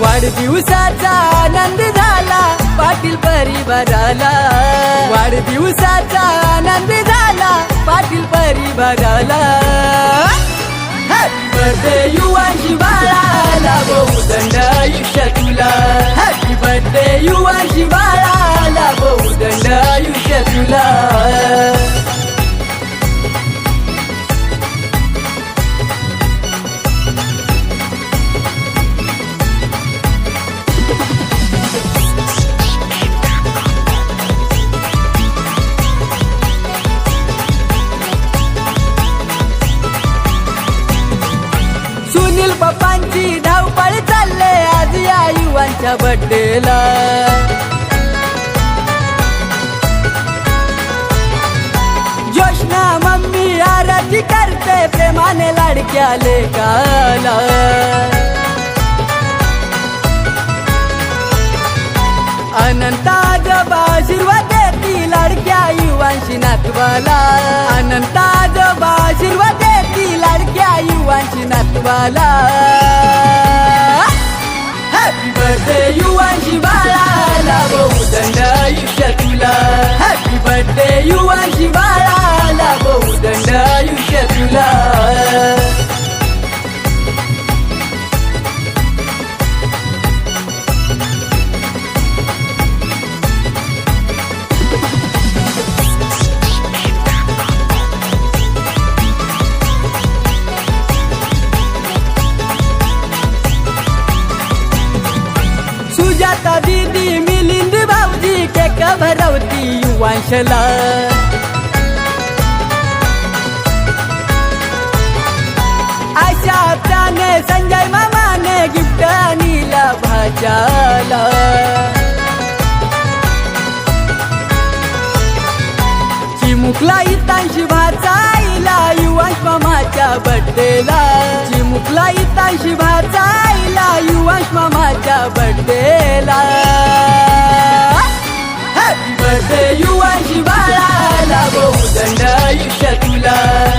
वाढदिवसाचा आनंद झाला पाटील परिवाराला. वाढदिवसाचा आनंद झाला पाटील परिवाराला. हॅपी बर्थडे युवांशी बाळाला बहुदंड आयुष्य तुला हॅपी बर्थडे युवांशी बाळाला सुनील पप्पांची धावपळ चालले आज या युवांच्या बड्डेला जोशना मम्मी आरती करते प्रेमाने लाडक्या लेकाला. अनंत आजोबा आशीर्वाद देती लाडक्या युवांशी नातवाला. अनंत आजोबा आशीर्वाद शिवांची नातवाला. हॅपी बर्थडे सुजाता दीदी मिलिंद भाऊजी केक भरवती युवांशला. आशा त्याने संजय मामाने गिफ्ट आणला भाज्याला. चिमुकला इतांशी भाचाईला युवांश मामाच्या बड्डेला चिमुकला इतांशी भाचा